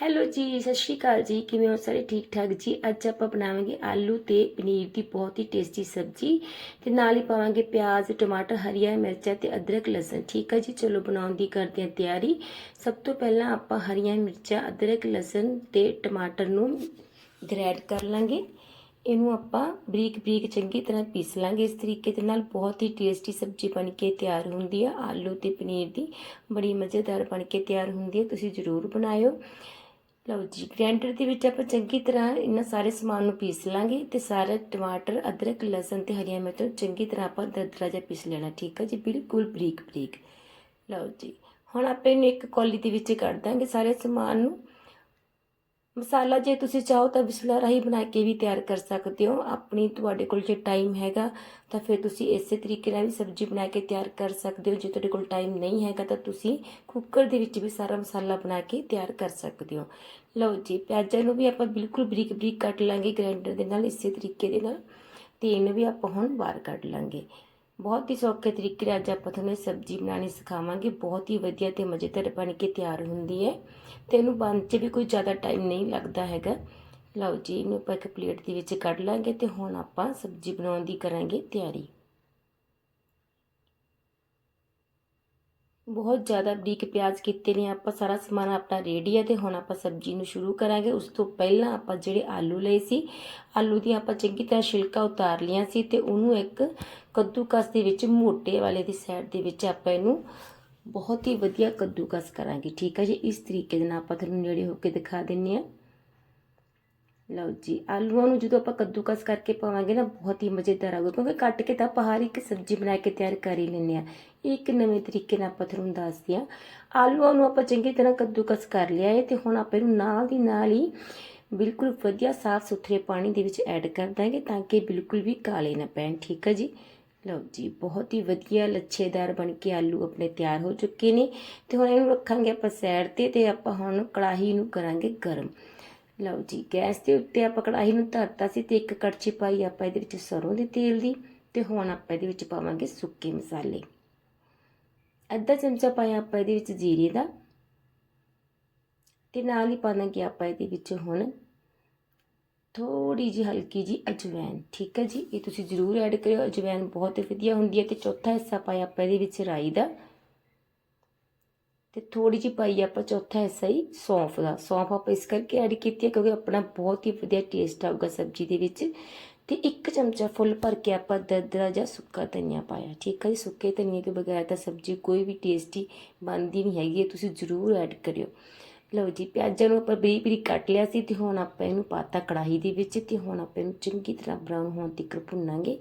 Hello ਜੀ, ਸਤਿ ਸ਼੍ਰੀ ਅਕਾਲ ਜੀ। ਕਿਵੇਂ ਹੋ ਸਾਰੇ? ਠੀਕ ਠਾਕ ਜੀ। ਅੱਜ ਆਪਾਂ ਬਣਾਵਾਂਗੇ ਆਲੂ ਤੇ ਪਨੀਰ ਦੀ ਬਹੁਤ ਹੀ ਟੇਸਟੀ ਸਬਜ਼ੀ ਤੇ ਨਾਲ ਹੀ ਪਾਵਾਂਗੇ ਪਿਆਜ਼, ਟਮਾਟਰ, ਹਰੀਆਂ ਮਿਰਚਾਂ ਤੇ ਅਦਰਕ, ਲਸਣ। ਠੀਕ ਹੈ ਜੀ? ਚਲੋ ਬਣਾਉਣ ਦੀ ਕਰਦੇ ਹਾਂ ਤਿਆਰੀ। ਸਭ ਤੋਂ ਪਹਿਲਾਂ ਆਪਾਂ ਹਰੀਆਂ ਮਿਰਚਾਂ, ਅਦਰਕ, ਲਸਣ ਤੇ ਟਮਾਟਰ ਨੂੰ ਗ੍ਰੈਂਡ ਕਰ ਲਾਂਗੇ। ਇਹਨੂੰ ਆਪਾਂ ਬਰੀਕ ਬਰੀਕ ਚੰਗੀ ਤਰ੍ਹਾਂ ਪੀਸ ਲਾਂਗੇ। ਇਸ ਤਰੀਕੇ ਦੇ ਨਾਲ ਬਹੁਤ ਹੀ ਟੇਸਟੀ ਸਬਜ਼ੀ ਬਣ ਕੇ ਤਿਆਰ ਹੁੰਦੀ ਹੈ ਆਲੂ ਤੇ ਪਨੀਰ ਦੀ ਬੜੀ ਮਜ਼ੇਦਾਰ ਬਣ ਕੇ ਤਿਆਰ ਹੁੰਦੀ ਹੈ ਤੁਸੀਂ ਜ਼ਰੂਰ ਬਣਾਇਓ। ਲਓ ਜੀ, ਗ੍ਰੈਂਡਰ ਦੇ ਵਿੱਚ ਆਪਾਂ ਚੰਗੀ ਤਰ੍ਹਾਂ ਇਹਨਾਂ ਸਾਰੇ ਸਮਾਨ ਨੂੰ ਪੀਸ ਲਾਂਗੇ ਤੇ ਸਾਰਾ ਟਮਾਟਰ, ਅਦਰਕ, ਲਸਣ ਤੇ ਹਰੀਆਂ ਮਿਰਚਾਂ ਨੂੰ ਚੰਗੀ ਤਰ੍ਹਾਂ ਆਪਾਂ ਦਰਦਰਾ ਜਿਹਾ ਪੀਸ ਲੈਣਾ, ਠੀਕ ਹੈ ਜੀ? ਬਿਲਕੁਲ ਬਰੀਕ ਬਰੀਕ ਲਓ ਜੀ, ਹੁਣ ਆਪਾਂ ਇਹਨੂੰ ਇੱਕ ਕੌਲੀ ਦੇ ਵਿੱਚ ਕੱਢ ਦਾਂਗੇ ਸਾਰੇ ਸਮਾਨ ਨੂੰ। ਮਸਾਲਾ ਜੇ ਤੁਸੀਂ ਚਾਹੋ ਤਾਂ ਬਿਸਲਾ ਰਾਹੀਂ ਬਣਾ ਕੇ ਵੀ ਤਿਆਰ ਕਰ ਸਕਦੇ ਹੋ। ਆਪਣੀ ਤੁਹਾਡੇ ਕੋਲ ਜੇ ਟਾਈਮ ਹੈਗਾ ਤਾਂ ਫਿਰ ਤੁਸੀਂ ਇਸੇ ਤਰੀਕੇ ਨਾਲ ਵੀ ਸਬਜ਼ੀ ਬਣਾ ਕੇ ਤਿਆਰ ਕਰ ਸਕਦੇ ਹੋ। ਜੇ ਤੁਹਾਡੇ ਕੋਲ ਟਾਈਮ ਨਹੀਂ ਹੈਗਾ ਤਾਂ ਤੁਸੀਂ ਕੁੱਕਰ ਦੇ ਵਿੱਚ ਵੀ ਸਾਰਾ ਮਸਾਲਾ ਬਣਾ ਕੇ ਤਿਆਰ ਕਰ ਸਕਦੇ ਹੋ। ਲਓ ਜੀ, ਪਿਆਜ਼ਾਂ ਨੂੰ ਵੀ ਆਪਾਂ ਬਿਲਕੁਲ ਬਰੀਕ ਬਰੀਕ ਕੱਟ ਲਾਂਗੇ ਗ੍ਰਾਈਂਡਰ ਦੇ ਨਾਲ, ਇਸੇ ਤਰੀਕੇ ਦੇ ਨਾਲ। ਤੇ ਇਹਨੂੰ ਵੀ ਆਪਾਂ ਹੁਣ ਬਾਹਰ ਕੱਢ ਲਾਂਗੇ। ਬਹੁਤ ਹੀ ਸੌਖੇ ਤਰੀਕੇ ਨਾਲ ਅੱਜ ਆਪਾਂ ਤੁਹਾਨੂੰ ਇਹ ਸਬਜ਼ੀ ਬਣਾਉਣੀ ਸਿਖਾਵਾਂਗੇ। ਬਹੁਤ ਹੀ ਵਧੀਆ ਤੇ ਮਜ਼ੇਦਾਰ ਬਣ ਕੇ ਤਿਆਰ ਹੁੰਦੀ ਹੈ ਤੇ ਇਹਨੂੰ ਬਣਨ 'ਚ ਵੀ ਕੋਈ ਜ਼ਿਆਦਾ ਟਾਈਮ ਨਹੀਂ ਲੱਗਦਾ ਹੈਗਾ। ਲਓ ਜੀ, ਇਹਨੂੰ ਆਪਾਂ ਇੱਕ ਪਲੇਟ ਦੇ ਵਿੱਚ ਕੱਢ ਲਾਂਗੇ ਤੇ ਹੁਣ ਆਪਾਂ ਸਬਜ਼ੀ ਬਣਾਉਣ ਦੀ ਕਰਾਂਗੇ ਤਿਆਰੀ। ਬਹੁਤ ਜ਼ਿਆਦਾ ਬਰੀਕ ਪਿਆਜ਼ ਕੀਤੇ ਨੇ, ਆਪਾਂ ਸਾਰਾ ਸਮਾਨ ਆਪਣਾ ਰੈਡੀ ਹੈ ਤੇ ਹੁਣ ਆਪਾਂ ਸਬਜ਼ੀ ਨੂੰ ਸ਼ੁਰੂ ਕਰਾਂਗੇ। ਉਸ ਤੋਂ ਪਹਿਲਾਂ ਆਪਾਂ ਜਿਹੜੇ ਆਲੂ ਲਏ ਸੀ, ਆਲੂ ਦੀ ਆਪਾਂ ਚੰਗੀ ਤਰ੍ਹਾਂ ਛਿਲਕਾ ਉਤਾਰ ਲਿਆ ਸੀ ਤੇ ਉਹਨੂੰ ਇੱਕ ਕੱਦੂਕਸ ਦੇ ਵਿੱਚ, ਮੋਟੇ ਵਾਲੇ ਦੀ ਸਾਈਡ ਦੇ ਵਿੱਚ ਆਪਾਂ ਇਹਨੂੰ ਬਹੁਤ ਹੀ ਵਧੀਆ ਕੱਦੂਕਸ ਕਰਾਂਗੇ। ਠੀਕ ਹੈ ਜੀ? ਇਸ ਤਰੀਕੇ ਦੇ ਨਾਲ ਆਪਾਂ ਤੁਹਾਨੂੰ ਨੇੜੇ ਹੋ ਕੇ ਦਿਖਾ ਦਿੰਨੇ ਆ। ਲਓ ਜੀ, ਆਲੂਆਂ ਨੂੰ ਜਦੋਂ ਆਪਾਂ ਕੱਦੂਕਸ ਕਰਕੇ ਪਾਵਾਂਗੇ ਨਾ, ਬਹੁਤ ਹੀ ਮਜ਼ੇਦਾਰ ਆਊਗਾ, ਕਿਉਂਕਿ ਕੱਟ ਕੇ ਤਾਂ ਆਪਾਂ ਹਰ ਇੱਕ ਸਬਜ਼ੀ ਬਣਾ ਕੇ ਤਿਆਰ ਕਰ ਹੀ ਲੈਂਦੇ ਆ ਇਹ ਇੱਕ ਨਵੇਂ ਤਰੀਕੇ ਨਾਲ ਆਪਾਂ ਤੁਹਾਨੂੰ ਦੱਸਦੇ ਆ ਆਲੂਆਂ ਨੂੰ ਆਪਾਂ ਚੰਗੀ ਤਰ੍ਹਾਂ ਕੱਦੂਕਸ ਕਰ ਲਿਆ ਹੈ ਤੇ ਹੁਣ ਆਪਾਂ ਇਹਨੂੰ ਨਾਲ ਦੀ ਨਾਲ ਹੀ ਬਿਲਕੁਲ ਵਧੀਆ ਸਾਫ਼ ਸੁਥਰੇ ਪਾਣੀ ਦੇ ਵਿੱਚ ਐਡ ਕਰ ਦਾਂਗੇ ਤਾਂ ਕਿ ਬਿਲਕੁਲ ਵੀ ਕਾਲੇ ਨਾ ਪੈਣ, ਠੀਕ ਹੈ ਜੀ? ਲਓ ਜੀ, ਬਹੁਤ ਹੀ ਵਧੀਆ ਲੱਛੇਦਾਰ ਬਣ ਕੇ ਆਲੂ ਆਪਣੇ ਤਿਆਰ ਹੋ ਚੁੱਕੇ ਨੇ ਤੇ ਹੁਣ ਇਹਨੂੰ ਰੱਖਾਂਗੇ ਆਪਾਂ ਸਾਈਡ ਤੇ ਤੇ ਆਪਾਂ ਹੁਣ ਕੜਾਹੀ ਨੂੰ ਕਰਾਂਗੇ ਗਰਮ। ਲਓ ਜੀ, ਗੈਸ ਦੇ ਉੱਤੇ ਆਪਾਂ ਕੜਾਹੀ ਨੂੰ ਧਰਤਾ ਸੀ ਤੇ ਇੱਕ ਕੜਛੀ ਪਾਈ, ਆਪਾਂ ਇਹਦੇ ਵਿੱਚ ਸਰੋਂ ਦੇ ਤੇਲ ਦੀ ਤੇ ਹੁਣ ਆਪਾਂ ਇਹਦੇ ਵਿੱਚ ਪਾਵਾਂਗੇ ਸੁੱਕੇ ਮਸਾਲੇ। ਅੱਧਾ ਚਮਚਾ ਪਾਇਆ ਆਪਾਂ ਇਹਦੇ ਵਿੱਚ ਜੀਰੇ ਦਾ ਤੇ ਨਾਲ ਹੀ ਪਾਵਾਂਗੇ ਆਪਾਂ ਇਹਦੇ ਵਿੱਚ ਹੁਣ ਥੋੜੀ ਜਿਹੀ ਹਲਕੀ ਜੀ ਅਜਵਾਇਣ ਠੀਕ ਹੈ ਜੀ? ਇਹ ਤੁਸੀਂ ਜ਼ਰੂਰ ਐਡ ਕਰਿਓ ਅਜਵਾਇਣ ਬਹੁਤ ਵਧੀਆ ਹੁੰਦੀ ਹੈ ਤੇ ਚੌਥਾ ਹਿੱਸਾ ਪਾਇਆ ਆਪਾਂ ਇਹਦੇ ਵਿੱਚ ਰਾਈ ਦਾ। ਤੇ ਥੋੜੀ ਜਿਹੀ ਪਾਈ ਆਪਾਂ ਚੌਥਾ ਹਿੱਸਾ ਹੀ ਸੌਂਫ ਦਾ। ਸੌਂਫ ਆਪਾਂ ਇਸ ਕਰਕੇ ਐਡ ਕੀਤੀ ਹੈ ਕਿਉਂਕਿ ਆਪਣਾ ਬਹੁਤ ਹੀ ਵਧੀਆ ਟੇਸਟ ਆਊਗਾ ਸਬਜ਼ੀ ਦੇ ਵਿੱਚ। ਤੇ ਇੱਕ ਚਮਚਾ ਫੁੱਲ ਭਰ ਕੇ ਆਪਾਂ ਦਰਦਰਾ ਜਾਂ ਸੁੱਕਾ ਧਨੀਆ ਪਾਇਆ, ਠੀਕ ਹੈ ਜੀ? ਸੁੱਕੇ ਧਨੀਏ ਤੋਂ ਬਗੈਰ ਤਾਂ ਸਬਜ਼ੀ ਕੋਈ ਵੀ ਟੇਸਟੀ ਬਣਦੀ ਨਹੀਂ ਹੈਗੀ ਤੁਸੀਂ ਜ਼ਰੂਰ ਐਡ ਕਰਿਓ। ਲਓ ਜੀ, ਪਿਆਜ਼ਾਂ ਨੂੰ ਆਪਾਂ ਬਰੀਕ ਬਰੀਕ ਕੱਟ ਲਿਆ ਸੀ ਤੇ ਹੁਣ ਆਪਾਂ ਇਹਨੂੰ ਪਾਤਾ ਕੜਾਹੀ ਦੇ ਵਿੱਚ ਤੇ ਹੁਣ ਆਪਾਂ ਇਹਨੂੰ ਚੰਗੀ ਤਰ੍ਹਾਂ ਬਰਾਊਨ ਹੋਣ ਤੱਕ ਭੁੰਨਾਂਗੇ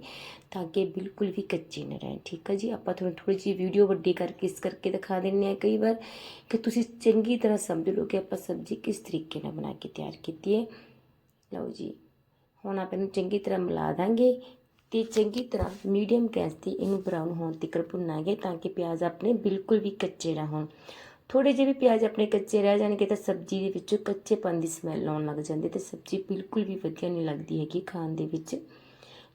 ਤਾਂ ਕਿ ਬਿਲਕੁਲ ਵੀ ਕੱਚੇ ਨਾ ਰਹਿਣ ਠੀਕ ਹੈ ਜੀ, ਆਪਾਂ ਤੁਹਾਨੂੰ ਥੋੜੀ ਜਿਹੀ ਵੀਡੀਓ ਵੱਡੀ ਕਰਕੇ ਇਸ ਕਰਕੇ ਦਿਖਾ ਦਿੰਨੇ ਆ ਕਈ ਵਾਰ ਕਿ ਤੁਸੀਂ ਚੰਗੀ ਤਰ੍ਹਾਂ ਸਮਝ ਲਓ ਕਿ ਆਪਾਂ ਸਬਜ਼ੀ ਕਿਸ ਤਰੀਕੇ ਨਾਲ ਬਣਾ ਕੇ ਤਿਆਰ ਕੀਤੀ ਹੈ। ਲਓ ਜੀ, ਹੁਣ ਆਪਾਂ ਇਹਨੂੰ ਚੰਗੀ ਤਰ੍ਹਾਂ ਮਿਲਾ ਦਾਂਗੇ ਤੇ ਚੰਗੀ ਤਰ੍ਹਾਂ ਮੀਡੀਅਮ ਗੈਸ ਤੇ ਇਹਨੂੰ ਬਰਾਊਨ ਹੋਣ ਤੱਕ ਭੁੰਨਾਂਗੇ ਤਾਂ ਕਿ ਪਿਆਜ਼ ਆਪਣੇ ਬਿਲਕੁਲ ਵੀ ਕੱਚੇ ਨਾ ਹੋਣ। ਥੋੜੇ ਜਿਹੇ ਵੀ ਪਿਆਜ਼ ਆਪਣੇ ਕੱਚੇ ਰਹਿ ਜਾਣਗੇ ਤਾਂ ਸਬਜ਼ੀ ਦੇ ਵਿੱਚੋਂ ਕੱਚੇਪਨ ਦੀ ਸਮੈਲ ਆਉਣ ਲੱਗ ਜਾਂਦੀ ਤੇ ਸਬਜ਼ੀ ਬਿਲਕੁਲ ਵੀ ਵਧੀਆ ਨਹੀਂ ਲੱਗਦੀ ਹੈਗੀ ਖਾਣ ਦੇ ਵਿੱਚ।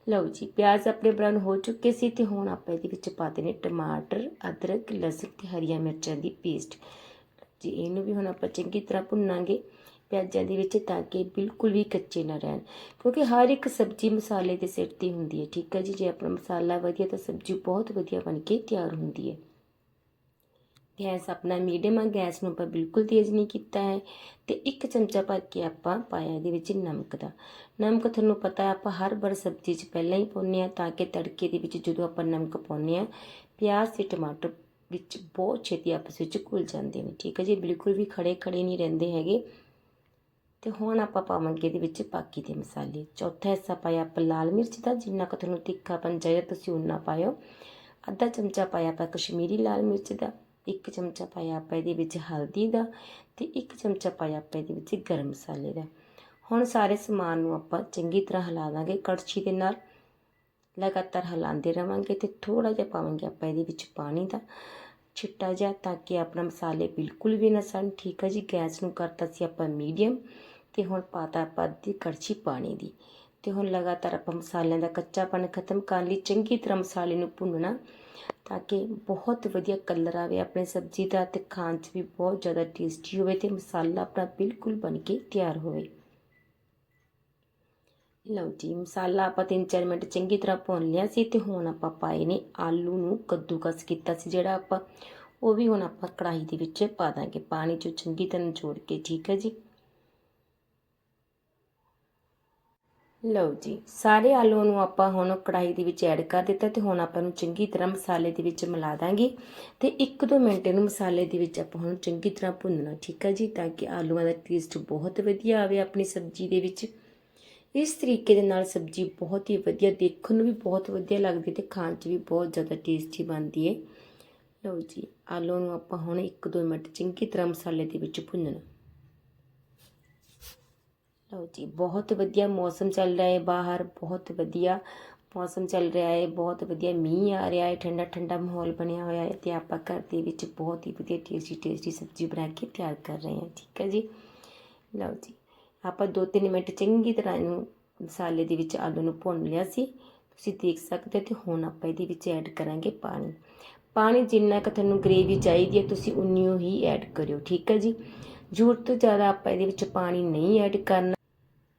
ਲਓ ਜੀ, ਪਿਆਜ਼ ਆਪਣੇ ਬਰਾਊਨ ਹੋ ਚੁੱਕੇ ਸੀ ਤੇ ਹੁਣ ਆਪਾਂ ਇਹਦੇ ਵਿੱਚ ਪਾ ਦੇਣੇ ਟਮਾਟਰ, ਅਦਰਕ, ਲਸਣ ਤੇ ਹਰੀਆਂ ਮਿਰਚਾਂ ਦੀ ਪੇਸਟ ਜੀ, ਇਹਨੂੰ ਵੀ ਹੁਣ ਆਪਾਂ ਚੰਗੀ ਤਰ੍ਹਾਂ ਭੁੰਨਾਂਗੇ ਪਿਆਜ਼ਾਂ ਦੇ ਵਿੱਚ ਤਾਂ ਕਿ ਬਿਲਕੁਲ ਵੀ ਕੱਚੇ ਨਾ ਰਹਿਣ। ਕਿਉਂਕਿ ਹਰ ਇੱਕ ਸਬਜ਼ੀ ਮਸਾਲੇ ਦੇ ਸਿਰ ਤੇ ਹੁੰਦੀ ਹੈ, ਠੀਕ ਹੈ ਜੀ? ਜੇ ਆਪਣਾ ਮਸਾਲਾ ਵਧੀਆ ਤਾਂ ਸਬਜ਼ੀ ਬਹੁਤ ਵਧੀਆ ਬਣ ਕੇ ਤਿਆਰ ਹੁੰਦੀ ਹੈ। ਗੈਸ ਆਪਣਾ ਮੀਡੀਅਮ ਆ, ਗੈਸ ਨੂੰ ਆਪਾਂ ਬਿਲਕੁਲ ਤੇਜ਼ ਨਹੀਂ ਕੀਤਾ ਹੈ ਤੇ ਇੱਕ ਚਮਚਾ ਭਰ ਕੇ ਆਪਾਂ ਪਾਇਆ ਇਹਦੇ ਵਿੱਚ ਨਮਕ ਦਾ। ਨਮਕ ਤੁਹਾਨੂੰ ਪਤਾ ਆਪਾਂ ਹਰ ਵਾਰ ਸਬਜ਼ੀ 'ਚ ਪਹਿਲਾਂ ਹੀ ਪਾਉਂਦੇ ਆ ਤਾਂ ਕਿ ਤੜਕੇ ਦੇ ਵਿੱਚ ਜਦੋਂ ਆਪਾਂ ਨਮਕ ਪਾਉਂਦੇ ਆ ਪਿਆਜ਼ ਤੇ ਟਮਾਟਰ ਵਿੱਚ ਬਹੁਤ ਛੇਤੀ ਆਪਸ ਵਿੱਚ ਘੁਲ ਜਾਂਦੇ ਨੇ, ਠੀਕ ਹੈ ਜੀ? ਬਿਲਕੁਲ ਵੀ ਖੜੇ ਖੜੇ ਨਹੀਂ ਰਹਿੰਦੇ ਹੈਗੇ। ਤੇ ਹੁਣ ਆਪਾਂ ਪਾਵਾਂਗੇ ਇਹਦੇ ਵਿੱਚ ਬਾਕੀ ਦੇ ਮਸਾਲੇ। ਚੌਥਾ ਹਿੱਸਾ ਪਾਇਆ ਆਪਾਂ ਲਾਲ ਮਿਰਚ ਦਾ, ਜਿੰਨਾ ਕੁ ਤੁਹਾਨੂੰ ਤਿੱਖਾਪਨ ਚਾਹੀਦਾ ਤੁਸੀਂ ਉਨਾ ਪਾਇਓ। ਅੱਧਾ ਚਮਚਾ ਪਾਇਆ ਆਪਾਂ ਕਸ਼ਮੀਰੀ ਲਾਲ ਮਿਰਚ ਦਾ। ਇੱਕ ਚਮਚਾ ਪਾਇਆ ਆਪਾਂ ਇਹਦੇ ਵਿੱਚ ਹਲਦੀ ਦਾ ਤੇ ਇੱਕ ਚਮਚਾ ਪਾਇਆ ਆਪਾਂ ਇਹਦੇ ਵਿੱਚ ਗਰਮ ਮਸਾਲੇ ਦਾ। ਹੁਣ ਸਾਰੇ ਸਮਾਨ ਨੂੰ ਆਪਾਂ ਚੰਗੀ ਤਰ੍ਹਾਂ ਹਿਲਾ ਦਾਂਗੇ ਕੜਛੀ ਦੇ ਨਾਲ। ਲਗਾਤਾਰ ਹਿਲਾਉਂਦੇ ਰਵਾਂਗੇ ਤੇ ਥੋੜਾ ਜਿਹਾ ਪਾਵਾਂਗੇ ਆਪਾਂ ਇਹਦੇ ਵਿੱਚ ਪਾਣੀ ਦਾ ਛਿੱਟਾ ਜਿਹਾ ਤਾਂ ਕਿ ਆਪਣਾ ਮਸਾਲੇ ਬਿਲਕੁਲ ਵੀ ਨਾ ਸਣ। ਠੀਕ ਹੈ ਜੀ, ਗੈਸ ਨੂੰ ਕਰਤਾ ਸੀ ਆਪਾਂ ਮੀਡੀਅਮ ਤੇ ਹੁਣ ਪਾਤਾ ਆਪਾਂ ਅੱਧੀ ਕੜਛੀ ਪਾਣੀ ਦੀ। ਤੇ ਹੁਣ ਲਗਾਤਾਰ ਆਪਾਂ ਮਸਾਲਿਆਂ ਦਾ ਕੱਚਾਪਨ ਖਤਮ ਕਰਨ ਲਈ। ਚੰਗੀ ਤਰ੍ਹਾਂ ਮਸਾਲੇ ਨੂੰ ਭੁੰਨਣਾ ਤਾਂ ਕਿ ਬਹੁਤ ਵਧੀਆ ਕਲਰ ਆਵੇ, ਆਪਣੇ ਸਬਜ਼ੀ ਦਾ ਤੇ ਖਾਣ 'ਚ ਵੀ ਬਹੁਤ ਜ਼ਿਆਦਾ ਟੇਸਟੀ ਹੋਵੇ ਤੇ ਮਸਾਲਾ ਆਪਣਾ ਬਿਲਕੁਲ ਬਣ ਕੇ ਤਿਆਰ ਹੋਵੇ। ਲਓ ਜੀ, ਮਸਾਲਾ ਆਪਾਂ 3-4 ਮਿੰਟ ਚੰਗੀ ਤਰ੍ਹਾਂ ਭੁੰਨ ਲਿਆ ਸੀ ਤੇ ਹੁਣ ਆਪਾਂ ਪਾਏ ਨੇ ਆਲੂ ਨੂੰ ਕੱਦੂਕਸ ਕੀਤਾ ਸੀ, ਜਿਹੜਾ ਆਪਾਂ ਉਹ ਵੀ ਹੁਣ ਆਪਾਂ ਕੜਾਹੀ ਦੇ ਵਿੱਚ ਪਾ ਦਾਂਗੇ। ਪਾਣੀ 'ਚੋਂ ਚੰਗੀ ਤਰ੍ਹਾਂ ਨਿਚੋੜ ਕੇ, ਠੀਕ ਹੈ ਜੀ? ਲਓ ਜੀ, ਸਾਰੇ ਆਲੂ ਨੂੰ ਆਪਾਂ ਹੁਣ ਕੜਾਹੀ ਦੇ ਵਿੱਚ ਐਡ ਕਰ ਦਿੱਤਾ ਤੇ ਹੁਣ ਆਪਾਂ ਨੂੰ ਚੰਗੀ ਤਰ੍ਹਾਂ ਮਸਾਲੇ ਦੇ ਵਿੱਚ ਮਿਲਾ ਦਾਂਗੇ। ਤੇ 1-2 ਮਿੰਟ ਇਹਨੂੰ ਮਸਾਲੇ ਦੇ ਵਿੱਚ ਆਪਾਂ ਹੁਣ ਚੰਗੀ ਤਰ੍ਹਾਂ ਭੁੰਨਣਾ, ਠੀਕ ਹੈ ਜੀ, ਤਾਂ ਕਿ ਆਲੂਆਂ ਦਾ ਟੇਸਟ ਬਹੁਤ ਵਧੀਆ ਆਵੇ ਆਪਣੀ ਸਬਜ਼ੀ ਦੇ ਵਿੱਚ। ਇਸ ਤਰੀਕੇ ਦੇ ਨਾਲ ਸਬਜ਼ੀ ਬਹੁਤ ਹੀ ਵਧੀਆ, ਦੇਖਣ ਨੂੰ ਵੀ ਬਹੁਤ ਵਧੀਆ ਲੱਗਦੀ ਤੇ ਖਾਣ 'ਚ ਵੀ ਬਹੁਤ ਜ਼ਿਆਦਾ ਟੇਸਟੀ ਬਣਦੀ ਹੈ ਲਓ ਜੀ ਆਲੂ ਨੂੰ ਆਪਾਂ ਹੁਣ 1-2 ਮਿੰਟ ਚੰਗੀ ਤਰ੍ਹਾਂ ਮਸਾਲੇ ਦੇ ਵਿੱਚ ਭੁੰਨਣਾ। ਲਓ ਜੀ, ਬਹੁਤ ਵਧੀਆ ਮੌਸਮ ਚੱਲ ਰਿਹਾ ਹੈ ਬਾਹਰ, ਬਹੁਤ ਵਧੀਆ ਮੌਸਮ ਚੱਲ ਰਿਹਾ ਹੈ, ਬਹੁਤ ਵਧੀਆ ਮੀਂਹ ਆ ਰਿਹਾ ਹੈ, ਠੰਡਾ ਠੰਡਾ ਮਾਹੌਲ ਬਣਿਆ ਹੋਇਆ ਹੈ ਤੇ ਆਪਾਂ ਘਰ ਦੇ ਵਿੱਚ ਬਹੁਤ ਹੀ ਵਧੀਆ ਟੇਸਟੀ ਟੇਸਟੀ ਸਬਜ਼ੀ ਬਣਾ ਕੇ ਤਿਆਰ ਕਰ ਰਹੇ ਹਾਂ, ਠੀਕ ਹੈ ਜੀ? ਲਓ ਜੀ, ਆਪਾਂ 2-3 ਮਿੰਟ ਚੰਗੀ ਤਰ੍ਹਾਂ ਇਹਨੂੰ ਮਸਾਲੇ ਦੇ ਵਿੱਚ ਆਲੂ ਨੂੰ ਭੁੰਨ ਲਿਆ ਸੀ, ਤੁਸੀਂ ਦੇਖ ਸਕਦੇ ਹੋ ਤੇ ਹੁਣ ਆਪਾਂ ਇਹਦੇ ਵਿੱਚ ਐਡ ਕਰਾਂਗੇ ਪਾਣੀ। ਪਾਣੀ ਜਿੰਨਾ ਕੁ ਤੁਹਾਨੂੰ ਗ੍ਰੇਵੀ ਚਾਹੀਦੀ ਹੈ, ਤੁਸੀਂ ਉਨੀਓ ਹੀ ਐਡ ਕਰਿਓ, ਠੀਕ ਹੈ ਜੀ? ਜ਼ਰੂਰਤ ਤੋਂ ਜ਼ਿਆਦਾ ਆਪਾਂ ਇਹਦੇ ਵਿੱਚ ਪਾਣੀ ਨਹੀਂ ਐਡ ਕਰਨਾ।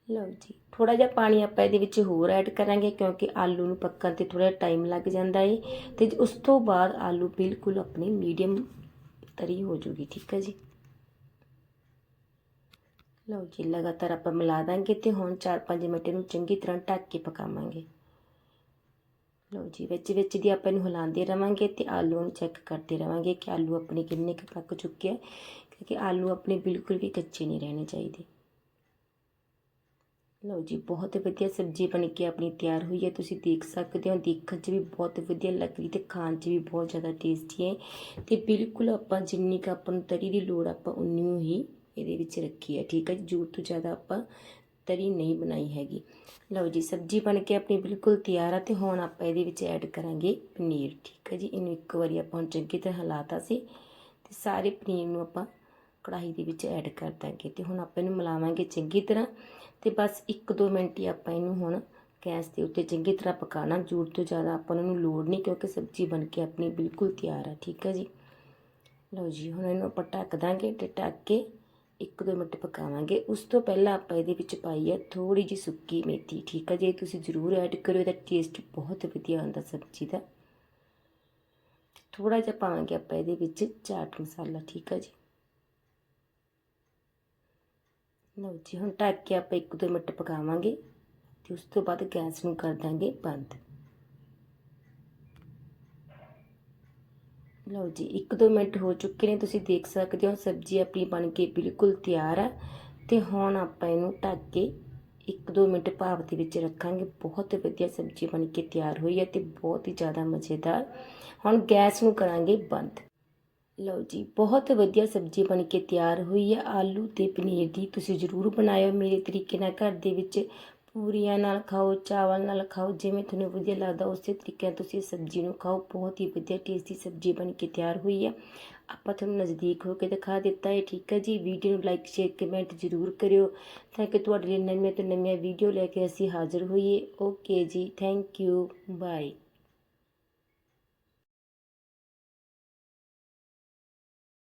ਲਓ ਜੀ ਥੋੜਾ ਜਿਹਾ ਪਾਣੀ ਆਪਾਂ ਇਹਦੇ ਵਿੱਚ ਹੋਰ ਐਡ ਕਰਾਂਗੇ ਕਿਉਂਕਿ ਆਲੂ ਨੂੰ ਪੱਕਣ ਤੇ ਥੋੜਾ ਟਾਈਮ ਲੱਗ ਜਾਂਦਾ ਏ ਤੇ ਉਸ ਤੋਂ ਬਾਅਦ ਆਲੂ ਬਿਲਕੁਲ ਆਪਣੀ ਮੀਡੀਅਮ ਤਰੀ ਹੋ ਜੂਗੀ, ਠੀਕ ਹੈ ਜੀ? ਲਓ ਜੀ, ਲਗਾਤਾਰ ਆਪਾਂ ਮਿਲਾ ਦਾਂਗੇ ਤੇ ਹੁਣ 4-5 ਮਿੰਟ ਇਹਨੂੰ ਚੰਗੀ ਤਰ੍ਹਾਂ ਢੱਕ ਕੇ ਪਕਾਵਾਂਗੇ। ਲਓ ਜੀ, ਵਿੱਚ ਵਿੱਚ ਦੀ ਆਪਾਂ ਇਹਨੂੰ ਹਿਲਾਉਂਦੇ ਰਵਾਂਗੇ ਤੇ ਆਲੂ ਨੂੰ ਚੈੱਕ ਕਰਦੇ ਰਵਾਂਗੇ ਕਿ ਆਲੂ ਆਪਣੇ ਕਿੰਨੇ ਕੁ ਪੱਕ ਚੁੱਕੇ ਆ, ਕਿਉਂਕਿ ਆਲੂ ਆਪਣੇ ਬਿਲਕੁਲ ਵੀ ਕੱਚੇ ਨਹੀਂ ਰਹਿਣੇ ਚਾਹੀਦੇ। ਲਓ ਜੀ, ਬਹੁਤ ਵਧੀਆ ਸਬਜ਼ੀ ਬਣ ਕੇ ਆਪਣੀ ਤਿਆਰ ਹੋਈ ਹੈ। ਤੁਸੀਂ ਦੇਖ ਸਕਦੇ ਹੋ, ਦੇਖਣ 'ਚ ਵੀ ਬਹੁਤ ਵਧੀਆ ਲੱਗ ਰਹੀ ਤੇ ਖਾਣ 'ਚ ਵੀ ਬਹੁਤ ਜ਼ਿਆਦਾ ਟੇਸਟੀ ਹੈ। ਤੇ ਬਿਲਕੁਲ ਆਪਾਂ ਜਿੰਨੀ ਕੁ ਆਪਾਂ ਨੂੰ ਤਰੀ ਦੀ ਲੋੜ ਆਪਾਂ ਉਨੀ ਹੀ ਇਹਦੇ ਵਿੱਚ ਰੱਖੀ ਹੈ, ਠੀਕ ਹੈ ਜੀ? ਜ਼ਰੂਰਤ ਤੋਂ ਜ਼ਿਆਦਾ ਆਪਾਂ ਤਰੀ ਨਹੀਂ ਬਣਾਈ ਹੈਗੀ। ਲਓ ਜੀ, ਸਬਜ਼ੀ ਬਣ ਕੇ ਆਪਣੀ ਬਿਲਕੁਲ ਤਿਆਰ ਆ ਤੇ ਹੁਣ ਆਪਾਂ ਇਹਦੇ ਵਿੱਚ ਐਡ ਕਰਾਂਗੇ ਪਨੀਰ, ਠੀਕ ਹੈ ਜੀ? ਇਹਨੂੰ ਇੱਕ ਵਾਰੀ ਆਪਾਂ ਹੁਣ ਚੰਗੀ ਤਰ੍ਹਾਂ ਹਿਲਾਤਾ ਸੀ ਤੇ ਸਾਰੇ ਪਨੀਰ ਨੂੰ ਆਪਾਂ ਕੜਾਹੀ ਦੇ ਵਿੱਚ ਐਡ ਕਰ ਦਾਂਗੇ ਤੇ ਹੁਣ ਆਪਾਂ ਇਹਨੂੰ ਮਿਲਾਵਾਂਗੇ ਚੰਗੀ ਤਰ੍ਹਾਂ। ਤੇ ਬਸ 1-2 ਮਿੰਟ ਹੀ ਆਪਾਂ ਇਹਨੂੰ ਹੁਣ ਗੈਸ ਦੇ ਉੱਤੇ ਚੰਗੀ ਤਰ੍ਹਾਂ ਪਕਾਉਣਾ। ਜ਼ਰੂਰ ਤੋਂ ਜ਼ਿਆਦਾ ਆਪਾਂ ਨੂੰ ਲੋੜ ਨਹੀਂ ਕਿਉਂਕਿ ਸਬਜ਼ੀ ਬਣ ਕੇ ਆਪਣੀ ਬਿਲਕੁਲ ਤਿਆਰ ਆ, ਠੀਕ ਹੈ ਜੀ? ਲਓ ਜੀ, ਹੁਣ ਇਹਨੂੰ ਆਪਾਂ ਢੱਕ ਦਾਂਗੇ ਤੇ ਢੱਕ ਕੇ 1-2 ਮਿੰਟ ਪਕਾਵਾਂਗੇ। ਉਸ ਤੋਂ ਪਹਿਲਾਂ ਆਪਾਂ ਇਹਦੇ ਵਿੱਚ ਪਾਈ ਹੈ ਥੋੜੀ ਜਿਹੀ ਸੁੱਕੀ ਮੇਥੀ, ਠੀਕ ਹੈ ਜੀ? ਤੁਸੀਂ ਜ਼ਰੂਰ ਐਡ ਕਰਿਓ, ਇਹਦਾ ਟੇਸਟ ਬਹੁਤ ਵਧੀਆ ਆਉਂਦਾ ਸਬਜ਼ੀ ਦਾ। ਥੋੜਾ ਜਿਹਾ ਪਾਵਾਂਗੇ ਆਪਾਂ ਇਹਦੇ ਵਿੱਚ ਚਾਟ ਮਸਾਲਾ, ਠੀਕ ਹੈ ਜੀ? ਲਓ ਜੀ, ਹੁਣ ਢੱਕ ਕੇ ਆਪਾਂ 1-2 ਮਿੰਟ ਪਕਾਵਾਂਗੇ ਤੇ ਉਸ ਤੋਂ ਬਾਅਦ ਗੈਸ ਨੂੰ ਕਰ ਦਾਂਗੇ ਬੰਦ। ਲਓ ਜੀ 1-2 ਮਿੰਟ ਹੋ ਚੁੱਕੇ ਨੇ, ਤੁਸੀਂ ਦੇਖ ਸਕਦੇ ਹੋ ਸਬਜ਼ੀ ਆਪਣੀ ਬਣ ਕੇ ਬਿਲਕੁਲ ਤਿਆਰ ਹੈ ਤੇ ਹੁਣ ਆਪਾਂ ਇਹਨੂੰ ਢੱਕ ਕੇ 1-2 ਮਿੰਟ ਭਾਪ ਦੇ ਵਿੱਚ ਰੱਖਾਂਗੇ। ਬਹੁਤ ਵਧੀਆ ਸਬਜ਼ੀ ਬਣ ਕੇ ਤਿਆਰ ਹੋਈ ਹੈ ਤੇ ਬਹੁਤ ਹੀ ਜ਼ਿਆਦਾ ਮਜ਼ੇਦਾਰ। ਹੁਣ ਗੈਸ ਨੂੰ ਕਰਾਂਗੇ ਬੰਦ। ਲਓ ਜੀ, ਬਹੁਤ ਵਧੀਆ ਸਬਜ਼ੀ ਬਣ ਕੇ ਤਿਆਰ ਹੋਈ ਹੈ। ਆਲੂ ਤੇ ਪਨੀਰ ਦੀ ਤੁਸੀਂ ਜ਼ਰੂਰ ਬਣਾਇਓ। ਮੇਰੇ ਤਰੀਕੇ ਨਾਲ ਘਰ ਦੇ ਵਿੱਚ ਪੂਰੀਆਂ ਨਾਲ ਖਾਓ, ਚਾਵਲ ਨਾਲ ਖਾਓ, ਜਿਵੇਂ ਤੁਹਾਨੂੰ ਵਧੀਆ ਲੱਗਦਾ, ਉਸੇ ਤਰੀਕੇ ਨਾਲ ਤੁਸੀਂ ਸਬਜ਼ੀ ਨੂੰ ਖਾਓ। ਬਹੁਤ ਹੀ ਵਧੀਆ ਟੇਸਟੀ ਸਬਜ਼ੀ ਬਣ ਕੇ ਤਿਆਰ ਹੋਈ ਹੈ। ਆਪਾਂ ਤੁਹਾਨੂੰ ਨਜ਼ਦੀਕ ਹੋ ਕੇ ਦਿਖਾ ਦਿੱਤਾ ਹੈ, ਠੀਕ ਹੈ ਜੀ? ਵੀਡੀਓ ਨੂੰ ਲਾਈਕ ਸ਼ੇਅਰ ਕਮੈਂਟ ਜ਼ਰੂਰ ਕਰਿਓ ਤਾਂ ਕਿ ਤੁਹਾਡੇ ਲਈ ਨਵੀਆਂ ਤੋਂ ਨਵੀਆਂ ਵੀਡੀਓ ਲੈ ਕੇ ਅਸੀਂ ਹਾਜ਼ਰ ਹੋਈਏ। ਓਕੇ ਜੀ ਥੈਂਕ ਯੂ ਬਾਏ